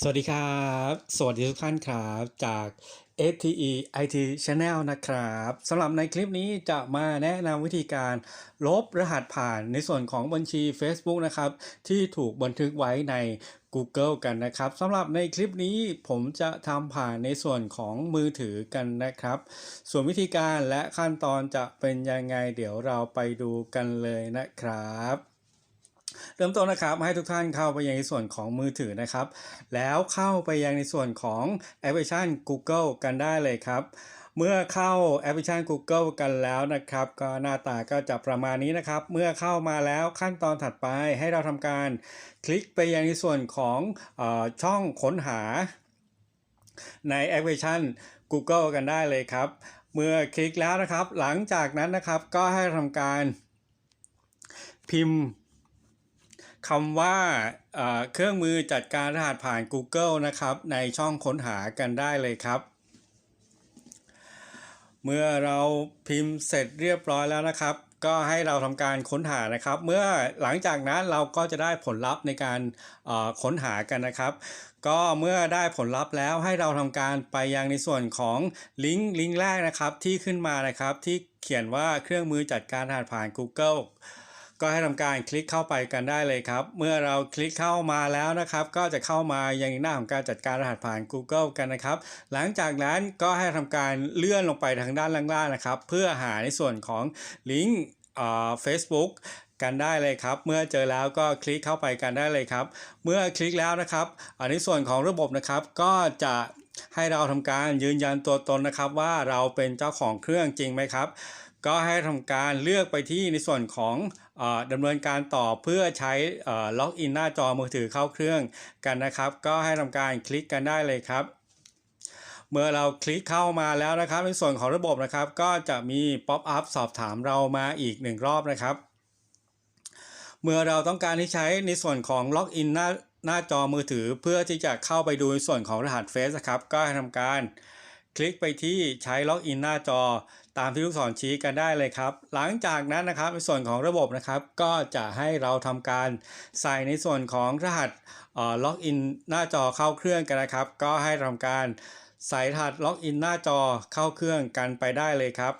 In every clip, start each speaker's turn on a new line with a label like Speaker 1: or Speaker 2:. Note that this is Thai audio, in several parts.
Speaker 1: สวัสดีครับ สวัสดีทุกท่านครับจาก STE IT Channel นะครับสำหรับในคลิปนี้จะมาแนะนำวิธีการลบรหัสผ่านในส่วนของบัญชี Facebook นะครับ ที่ถูกบันทึกไว้ใน Google กันนะครับสำหรับในคลิปนี้ผมจะทำผ่านในส่วนของมือถือกันนะครับ ส่วนวิธีการและขั้นตอนจะเป็นยังไงเดี๋ยวเราไปดูกันเลยนะครับ เริ่มต้นนะครับให้ทุกท่านเข้าไปยังในส่วนของมือถือนะครับ แล้วเข้าไปยังในส่วนของแอปพลิเคชัน Google กันได้เลยครับ เมื่อเข้าแอปพลิเคชัน Google กันแล้วนะครับ ก็หน้าตาก็จะประมาณนี้นะครับ เมื่อเข้ามาแล้วขั้นตอนถัดไปให้เราทำการคลิกไปยังในส่วนของอช่องค้นหา ในแอปพลิเคชัน Google กันได้เลยครับ เมื่อคลิกแล้วนะครับ หลังจากนั้นนะครับก็ให้ทำการพิมพ์ คำว่าเครื่องมือจัดการรหัสผ่าน Google นะครับ ในช่องค้นหากันได้เลยครับ เมื่อเราพิมพ์เสร็จเรียบร้อยแล้วนะครับ ก็ให้เราทำการค้นหานะครับ เมื่อหลังจากนั้นเราก็จะได้ผลลัพธ์ในการค้นหากันนะครับ ก็เมื่อได้ผลลัพธ์แล้วให้เราทำการไปยังในส่วนของลิงก์ลิงก์แรกนะครับที่ขึ้นมานะครับที่เขียนว่าเครื่องมือจัดการรหัสผ่าน Google ก็ให้ทำการคลิกเข้าไปกันได้เลยครับ เมื่อเราคลิกเข้ามาแล้วนะครับ ก็จะเข้ามายังหน้าของการจัดการรหัสผ่าน Google กันนะครับ หลังจากนั้นก็ให้ทำการเลื่อนลงไปทางด้านล่างๆนะครับ เพื่อหาในส่วนของลิงก์เฟซบุ๊กกันได้เลยครับ เมื่อเจอแล้วก็คลิกเข้าไปกันได้เลยครับ เมื่อคลิกแล้วนะครับอันในส่วนของระบบนะครับก็จะให้เราทำการยืนยันตัวตนนะครับ ว่าเราเป็นเจ้าของเครื่องจริงไหมครับ ก็ให้ทำการเลือกไปที่ในส่วนของอดำเนินการต่อเพื่อใช้ล็อกอินหน้าจอมือถือเข้าเครื่องกันนะครับ ก็ให้ทำการคลิกกันได้เลยครับเมื่อเราคลิกเข้ามาแล้วนะครับ ในส่วนของระบบนะครับ ก็จะมีป๊อปอัพสอบถามเรามาอีกหนึ่งรอบนะครับ เมื่อเราต้องการที่ใช้ในส่วนของล็อกอินหน้าหน้าจอมือถือเพื่อที่จะเข้าไปดูในส่วนของรหัสเฟซนะครับ ก็ให้ทำการคลิกไปที่ใช้ล็อกอินหน้าจอ ตามที่ลูกศรชี้กันได้เลยครับ หลังจากนั้นนะครับในส่วนของระบบนะครับ ก็จะให้เราทำการใส่ในส่วนของรหัสล็อกอินหน้าจอเข้าเครื่องกันนะครับ ก็ให้ทำการใส่รหัสล็อกอินหน้าจอเข้าเครื่องกันไปได้เลยครับ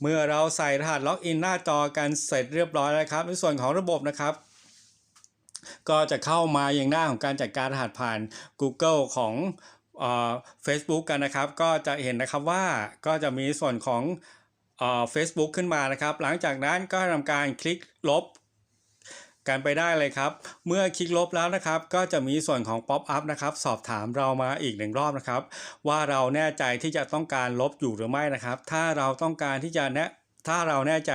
Speaker 1: เมื่อเราใส่รหัสล็อกอินหน้าจอกันเสร็จเรียบร้อยแล้วครับ ในส่วนของระบบนะครับ ก็จะเข้ามาอย่างหน้าของการจัดการรหัสผ่าน Google ของ เอ่อ Facebook กันนะครับ ก็จะเห็นนะครับว่าก็จะมีส่วนของเอ่อ Facebook ขึ้นมานะครับ หลังจากนั้นก็ทำการคลิกลบกันไปได้เลยครับ เมื่อคลิกลบแล้วนะครับ ก็จะมีส่วนของ Pop up นะครับ สอบถามเรามาอีกหนึ่งรอบนะครับ ว่าเราแน่ใจที่จะต้องการลบอยู่หรือไม่นะครับ ถ้าเราต้องการที่จะแนะ ถ้าเราแน่ใจ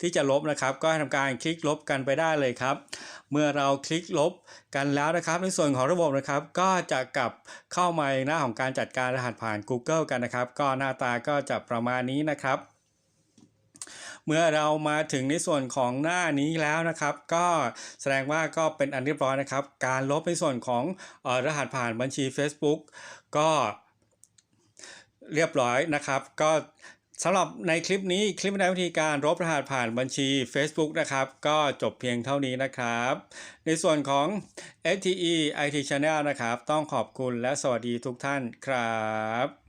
Speaker 1: ที่จะลบนะครับ ก็ให้ทำการคลิกลบกันไปได้เลยครับ เมื่อเราคลิกลบกันแล้วนะครับ ในส่วนของระบบนะครับ ก็จะกลับเข้ามาในหน้าของการจัดการรหัสผ่าน Google กันนะครับ ก็หน้าตาก็จะประมาณนี้นะครับ เมื่อเรามาถึงในส่วนของหน้านี้แล้วนะครับ ก็แสดงว่าก็เป็นอันเรียบร้อยนะครับ การลบในส่วนของออรหัสผ่านบัญชี Facebook ก็เรียบร้อยนะครับ ก็ สำหรับในคลิปนี้คลิปในวิธีการลบรหัสผ่านบัญชี Facebook นะครับ ก็จบเพียงเท่านี้นะครับ ในส่วนของ STE IT Channel นะครับ ต้องขอบคุณและสวัสดีทุกท่านครับ